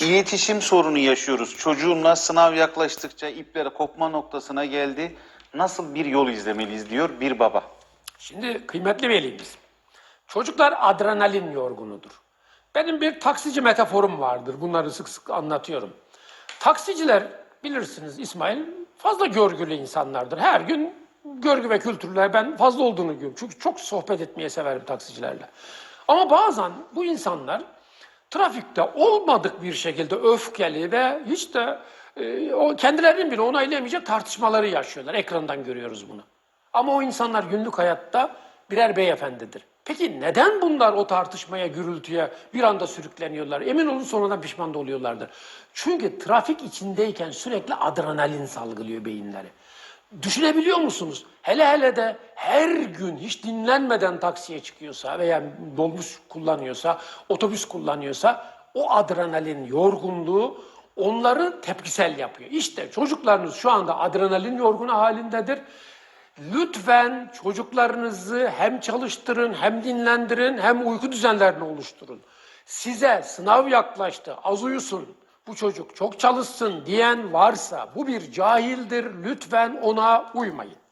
İletişim sorunu yaşıyoruz. Çocuğumla sınav yaklaştıkça iplere kopma noktasına geldi. Nasıl bir yol izlemeliyiz diyor bir baba. Şimdi kıymetli velimiz, çocuklar adrenalin yorgunudur. Benim bir taksici metaforum vardır. Bunları sık sık anlatıyorum. Taksiciler bilirsiniz İsmail fazla görgülü insanlardır. Her gün görgü ve kültürler ben fazla olduğunu görüyorum. Çünkü çok sohbet etmeye severim taksicilerle. Ama bazen bu insanlar trafikte olmadık bir şekilde öfkeli ve hiç de e, o kendilerinin bile onaylayamayacak tartışmaları yaşıyorlar. Ekrandan görüyoruz bunu. Ama o insanlar günlük hayatta birer beyefendidir. Peki neden bunlar o tartışmaya, gürültüye bir anda sürükleniyorlar? Emin olun sonradan pişman da oluyorlardır. Çünkü trafik içindeyken sürekli adrenalin salgılıyor beyinleri. Düşünebiliyor musunuz? Hele hele de her gün hiç dinlenmeden taksiye çıkıyorsa veya dolmuş kullanıyorsa, otobüs kullanıyorsa o adrenalin yorgunluğu onları tepkisel yapıyor. İşte çocuklarınız şu anda adrenalin yorgunu halindedir. Lütfen çocuklarınızı hem çalıştırın, hem dinlendirin, hem uyku düzenlerini oluşturun. Size sınav yaklaştı, az uyusun, bu çocuk çok çalışsın diyen varsa bu bir cahildir. Lütfen ona uymayın.